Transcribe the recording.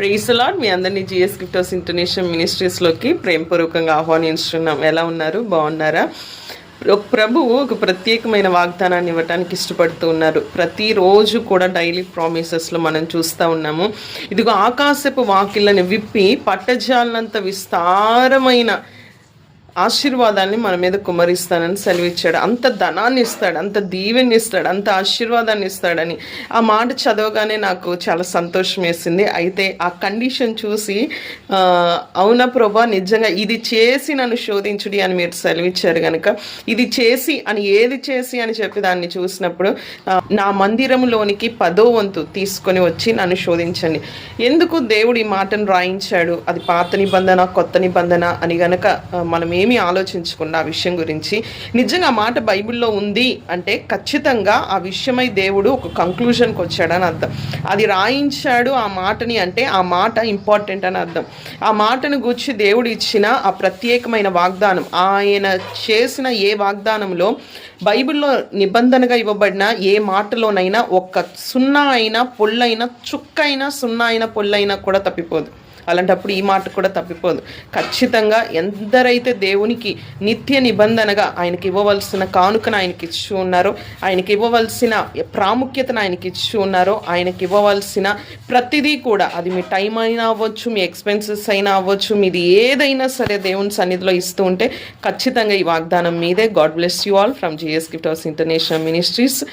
Praise the Lord మీ అందరినీ GS గిఫ్టర్స్ international మినిస్ట్రీస్లోకి ప్రేమపూర్వకంగా ఆహ్వానించున్నాం. ఎలా ఉన్నారు? బాగున్నారా? ఒక ప్రభువు ఒక ప్రత్యేకమైన వాగ్దానాన్ని ఇవ్వటానికి ఇష్టపడుతూ ఉన్నారు. ప్రతిరోజు కూడా డైలీ ప్రామిసెస్లో మనం చూస్తూ ఉన్నాము. ఇదిగో ఆకాశపు వాకిళ్ళని విప్పి పట్టజాలనంత విస్తారమైన ఆశీర్వాదాన్ని మన మీద కుమరిస్తానని సెలవిచ్చాడు. అంత ధనాన్ని ఇస్తాడు అంత దీవెని ఇస్తాడు అంత ఆశీర్వాదాన్ని ఇస్తాడని. ఆ మాట చదవగానే నాకు చాలా సంతోషం వేసింది. అయితే ఆ కండిషన్ చూసి అవునా ప్రభా నిజంగా ఇది చేసి నన్ను శోధించుడి అని మీరు సెలవిచ్చారు కనుక ఇది చేసి అని ఏది చేసి అని చెప్పి దాన్ని చూసినప్పుడు నా మందిరంలోనికి పదో వంతు తీసుకొని వచ్చి నన్ను శోధించండి. ఎందుకు దేవుడు ఈ మాటను రాయించాడు? అది పాత నిబంధన కొత్త నిబంధన అని గనక మనం మనం ఏమీ ఆలోచించకుండా ఆ విషయం గురించి. నిజంగా మాట బైబిల్లో ఉంది అంటే ఖచ్చితంగా ఆ విషయమై దేవుడు ఒక కంక్లూజన్కి వచ్చాడని అర్థం. అది రాయించాడు ఆ మాటని అంటే ఆ మాట ఇంపార్టెంట్ అని అర్థం. ఆ మాటను గురించి దేవుడు ఇచ్చిన ఆ ప్రత్యేకమైన వాగ్దానం ఆయన చేసిన ఏ వాగ్దానంలో బైబిల్లో నిబంధనగా ఇవ్వబడిన ఏ మాటలోనైనా ఒక్క సున్నా అయినా పొల్లైనా చుక్క అయినా సున్నా అయినా పొల్లైనా కూడా తప్పిపోదు. అలాంటప్పుడు ఈ మాట కూడా తప్పిపోదు. ఖచ్చితంగా ఎందరైతే దేవునికి నిత్య నిబంధనగా ఆయనకి ఇవ్వవలసిన కానుకను ఆయనకి ఇచ్చి ఉన్నారో ఆయనకి ఇవ్వవలసిన ప్రాముఖ్యతను ఆయనకి ఇచ్చి ఉన్నారో ఆయనకి ఇవ్వవలసిన ప్రతిదీ కూడా అది మీ టైం అయినా అవ్వచ్చు మీ ఎక్స్పెన్సెస్ అయినా అవ్వచ్చు మీది ఏదైనా సరే దేవుని సన్నిధిలో ఇస్తూ ఉంటే ఖచ్చితంగా ఈ వాగ్దానం మీదే. God bless you all from GS Gift House International Ministries.